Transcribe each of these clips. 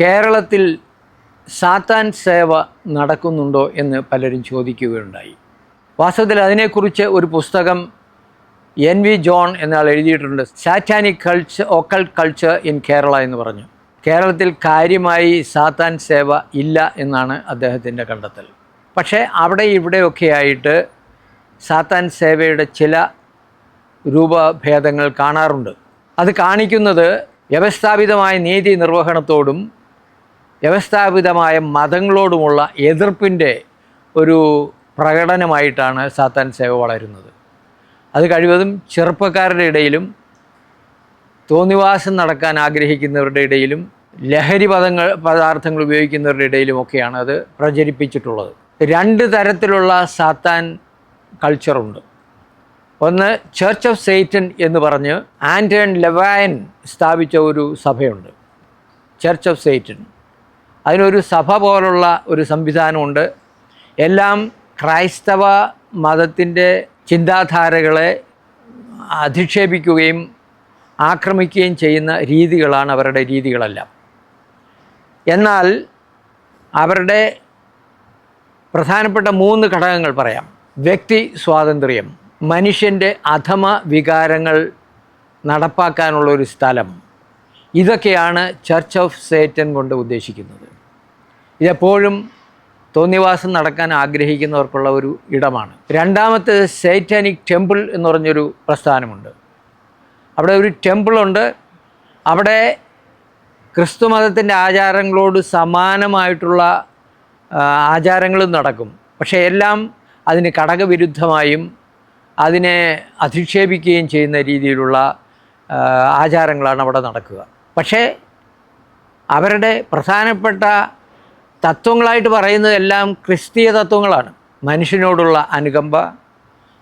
കേരളത്തിൽ സാത്താൻ സേവ നടക്കുന്നുണ്ടോ എന്ന് പലരും ചോദിക്കുകയുണ്ടായി. വാസ്തവത്തിൽ അതിനെക്കുറിച്ച് ഒരു പുസ്തകം എൻ വി ജോൺ എന്നയാൾ എഴുതിയിട്ടുണ്ട്. സാറ്റാനിക് കൾച്ചർ ഓക്കൾ കൾച്ചർ ഇൻ കേരള എന്ന് പറഞ്ഞു. കേരളത്തിൽ കാര്യമായി സാത്താൻ സേവ ഇല്ല എന്നാണ് അദ്ദേഹത്തിന്റെ കണ്ടെത്തൽ. പക്ഷേ അവിടെ ഇവിടെയൊക്കെ ആയിട്ട് സാത്താൻ സേവയുടെ ചില രൂപഭേദങ്ങൾ കാണാറുണ്ട്. അത് കാണിക്കുന്നത് വ്യവസ്ഥാപിതമായ നീതി നിർവഹണത്തോടും വ്യവസ്ഥാപിതമായ മതങ്ങളോടുമുള്ള എതിർപ്പിന്റെ ഒരു പ്രകടനമായിട്ടാണ് സാത്താൻ സേവ വളരുന്നത്. അത് കഴിവതും ചെറുപ്പക്കാരുടെ ഇടയിലും തോന്നിവാസം നടക്കാൻ ആഗ്രഹിക്കുന്നവരുടെ ഇടയിലും ലഹരി പദങ്ങൾ പദാർത്ഥങ്ങൾ ഉപയോഗിക്കുന്നവരുടെ ഇടയിലുമൊക്കെയാണ് അത് പ്രചരിപ്പിച്ചിട്ടുള്ളത്. രണ്ട് തരത്തിലുള്ള സാത്താൻ കൾച്ചറുണ്ട് ഒന്ന് ചർച്ച് ഓഫ് സെയ്റ്റൻ എന്ന് പറഞ്ഞ് ആന്റൺ ലെവായൻ സ്ഥാപിച്ച ഒരു സഭയുണ്ട്. ചർച്ച് ഓഫ് സെയ്റ്റൻ അതിനൊരു സഭ പോലുള്ള ഒരു സംവിധാനമുണ്ട്. എല്ലാം ക്രൈസ്തവ മതത്തിന്റെ ചിന്താധാരകളെ അധിക്ഷേപിക്കുകയും ആക്രമിക്കുകയും ചെയ്യുന്ന രീതികളാണ് അവരുടെ രീതികളെല്ലാം. എന്നാൽ അവരുടെ പ്രധാനപ്പെട്ട മൂന്ന് ഘടകങ്ങൾ പറയാം. വ്യക്തി സ്വാതന്ത്ര്യം മനുഷ്യന്റെ അധമ വികാരങ്ങൾ നടപ്പാക്കാനുള്ള ഒരു സ്ഥലം. ഇതൊക്കെയാണ് ചർച്ച് ഓഫ് സേറ്റൻ കൊണ്ട് ഉദ്ദേശിക്കുന്നത്. ഇതെപ്പോഴും തോന്നിവാസം നടക്കാൻ ആഗ്രഹിക്കുന്നവർക്കുള്ള ഒരു ഇടമാണ്. രണ്ടാമത്തെ സേറ്റാനിക് ടെമ്പിൾ എന്ന് പറഞ്ഞൊരു പ്രസ്ഥാനമുണ്ട്. അവിടെ ഒരു ടെമ്പിളുണ്ട് അവിടെ ക്രിസ്തു മതത്തിന്റെ ആചാരങ്ങളോട് സമാനമായിട്ടുള്ള ആചാരങ്ങളും നടക്കും. പക്ഷേ എല്ലാം അതിന് ഘടകവിരുദ്ധമായും അതിനെ അധിക്ഷേപിക്കുകയും ചെയ്യുന്ന രീതിയിലുള്ള ആചാരങ്ങളാണ് അവിടെ നടക്കുക. പക്ഷേ അവരുടെ പ്രധാനപ്പെട്ട തത്വങ്ങളായിട്ട് പറയുന്നതെല്ലാം ക്രിസ്തീയ തത്വങ്ങളാണ്. മനുഷ്യനോടുള്ള അനുകമ്പ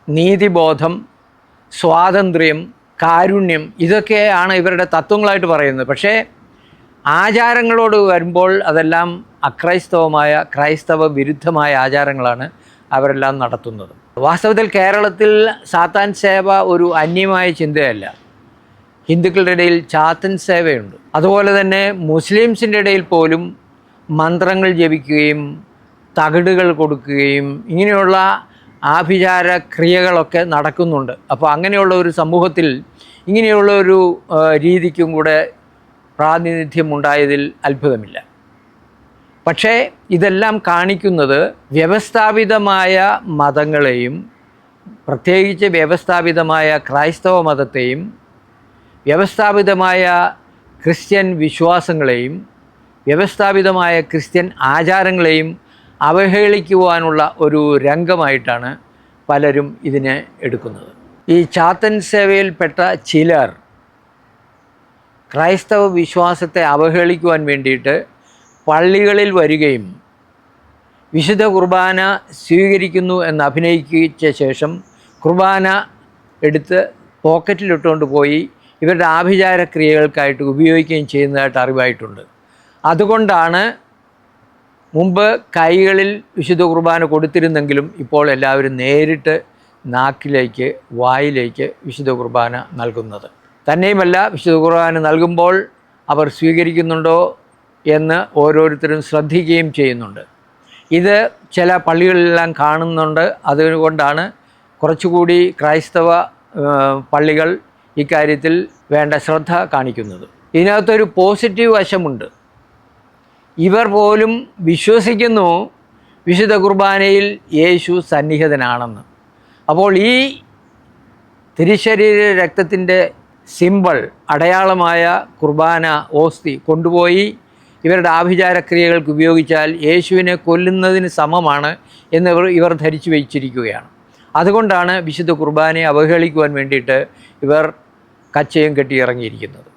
നീതിബോധം സ്വാതന്ത്ര്യം കാരുണ്യം ഇതൊക്കെയാണ് ഇവരുടെ തത്വങ്ങളായിട്ട് പറയുന്നത്. പക്ഷേ ആചാരങ്ങളോട് വരുമ്പോൾ അതെല്ലാം അക്രൈസ്തവമായ ക്രൈസ്തവ വിരുദ്ധമായ ആചാരങ്ങളാണ് അവരെല്ലാം നടത്തുന്നത്. വാസ്തവത്തിൽ കേരളത്തിൽ സാത്താൻ സേവ ഒരു അന്യമായ ചിന്തയല്ല. ഹിന്ദുക്കളുടെ ഇടയിൽ ചാത്തൻ സേവയുണ്ട്. അതുപോലെ തന്നെ മുസ്ലിംസിന്റെ ഇടയിൽ പോലും മന്ത്രങ്ങൾ ജപിക്കുകയും തകിടുകൾ കൊടുക്കുകയും ഇങ്ങനെയുള്ള ആഭിചാര ക്രിയകളൊക്കെ നടക്കുന്നുണ്ട്. അപ്പോൾ അങ്ങനെയുള്ള ഒരു സമൂഹത്തിൽ ഇങ്ങനെയുള്ള ഒരു രീതിക്കും കൂടെ പ്രാതിനിധ്യം ഉണ്ടായതിൽ അത്ഭുതമില്ല. പക്ഷേ ഇതെല്ലാം കാണിക്കുന്നത് വ്യവസ്ഥാപിതമായ മതങ്ങളെയും പ്രത്യേകിച്ച് വ്യവസ്ഥാപിതമായ ക്രൈസ്തവ മതത്തെയും വ്യവസ്ഥാപിതമായ ക്രിസ്ത്യൻ വിശ്വാസങ്ങളെയും വ്യവസ്ഥാപിതമായ ക്രിസ്ത്യൻ ആചാരങ്ങളെയും അവഹേളിക്കുവാനുള്ള ഒരു രംഗമായിട്ടാണ് പലരും ഇതിനെ എടുക്കുന്നത്. ഈ ചാത്തൻ സേവയിൽപ്പെട്ട ചിലർ ക്രൈസ്തവ വിശ്വാസത്തെ അവഹേളിക്കുവാൻ വേണ്ടിയിട്ട് പള്ളികളിൽ വരികയും വിശുദ്ധ കുർബാന സ്വീകരിക്കുന്നു എന്ന് അഭിനയിച്ച ശേഷം കുർബാന എടുത്ത് പോക്കറ്റിലിട്ടുകൊണ്ട് പോയി ഇവരുടെ ആഭിചാര ക്രിയകൾക്കായിട്ട് ഉപയോഗിക്കുകയും ചെയ്യുന്നതായിട്ട് അറിവായിട്ടുണ്ട്. അതുകൊണ്ടാണ് മുമ്പ് കൈകളിൽ വിശുദ്ധ കുർബാന കൊടുത്തിരുന്നെങ്കിലും ഇപ്പോൾ എല്ലാവരും നേരിട്ട് നാക്കിലേക്ക് വായിലേക്ക് വിശുദ്ധ കുർബാന നൽകുന്നത്. തന്നെയുമല്ല വിശുദ്ധ കുർബാന നൽകുമ്പോൾ അവർ സ്വീകരിക്കുന്നുണ്ടോ എന്ന് ഓരോരുത്തരും ശ്രദ്ധിക്കുകയും ചെയ്യുന്നുണ്ട്. ഇത് ചില പള്ളികളിലെല്ലാം കാണുന്നുണ്ട്. അതുകൊണ്ടാണ് കുറച്ചുകൂടി ക്രൈസ്തവ പള്ളികൾ ഇക്കാര്യത്തിൽ വേണ്ട ശ്രദ്ധ കാണിക്കുന്നത്. ഇതിനകത്തൊരു പോസിറ്റീവ് വശമുണ്ട്. ഇവർ പോലും വിശ്വസിക്കുന്നു വിശുദ്ധ കുർബാനയിൽ യേശു സന്നിഹിതനാണെന്ന്. അപ്പോൾ ഈ തിരിശരീര രക്തത്തിന്റെ സിമ്പിൾ അടയാളമായ കുർബാന ഓസ്തി കൊണ്ടുപോയി ഇവരുടെ ആഭിചാരക്രിയകൾക്ക് ഉപയോഗിച്ചാൽ യേശുവിനെ കൊല്ലുന്നതിന് സമമാണ് എന്ന് ഇവർ ധരിച്ചു വെച്ചിരിക്കുകയാണ്. അതുകൊണ്ടാണ് വിശുദ്ധ കുർബാനയെ അവഹേളിക്കുവാൻ വേണ്ടിയിട്ട് ഇവർ കച്ചയും കെട്ടി ഇറങ്ങിയിരിക്കുന്നത്.